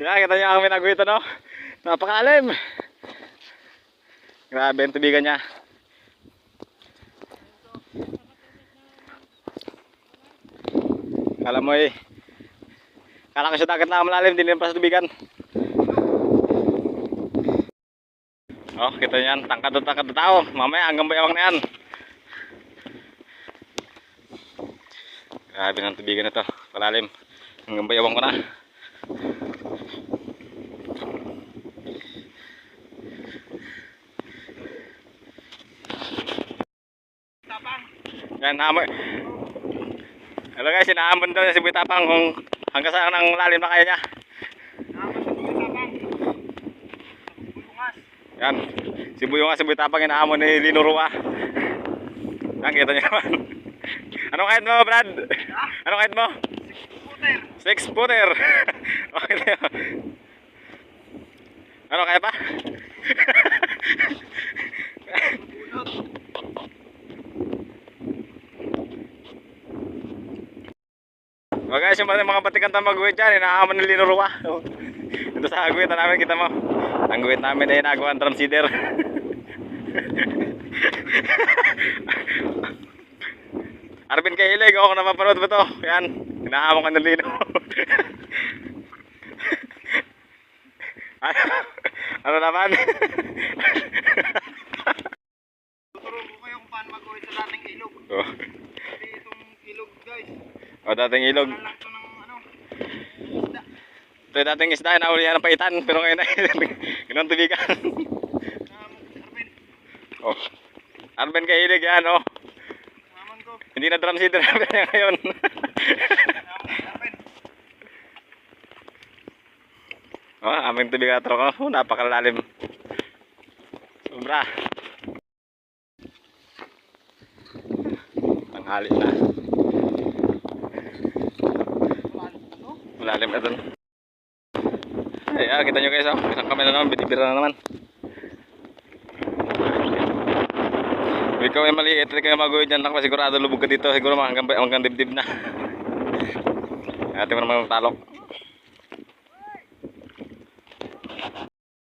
Yan, kita niyo ang minago ito, no? Napakalim. Grabe ang tubigan niya. Kala mo eh. Kala ko sa dagat na malalim, hindi pa sa tubigan. Oh, kita niyan, tangkad na tangkad tao. Mamaya hanggang bayawang na. Grabe ng tubigan na to. Palalim. Hanggang bayawang ko na. Yan, namoy. Hello guys, inaamon daw si Buitapang kung hanggang saan ang lalim na kaya niya. Yan, si Buyo nga si Buitapang inaamon ni Lino Rua. Yan, kita niyo naman. Anong height mo, Brad? Anong height mo? Six footer. okay na yun. Ano, kaya pa? O guys, yung mga mga patikan na mag-uwit dyan, inaaman ng linuruwa. Ito sa agwitan namin, kita mo. Ang guwit namin ay nagawa ng seeder. Arvin Kahilig, ako napapanood mo to. Yan, inaamon ka ng lino. ano, ano naman? Tuturo ko kayo kung paano mag-uwi sa dating ilog. oh, Kasi itong ilog guys, o dating ilog. ito yung dating isda, nauli yan ng paitan, pero ngayon ay ganun tubigan. Oh. Arvin Kahilig yan, oh. Hindi na drum seeder na niya ngayon. Oh, aming tubigatro ko. Oh, napakalalim. Sobra. Tanghali na. Malalim na dun. Ay, ah, kita nyo guys, oh. Isang kami na naman, binibira na naman. Ikaw ay maliit, hindi kayo mag-uwi dyan lang, sigurado lubog ka dito, siguro hanggang, hanggang dibdib na. Ate mo naman talok.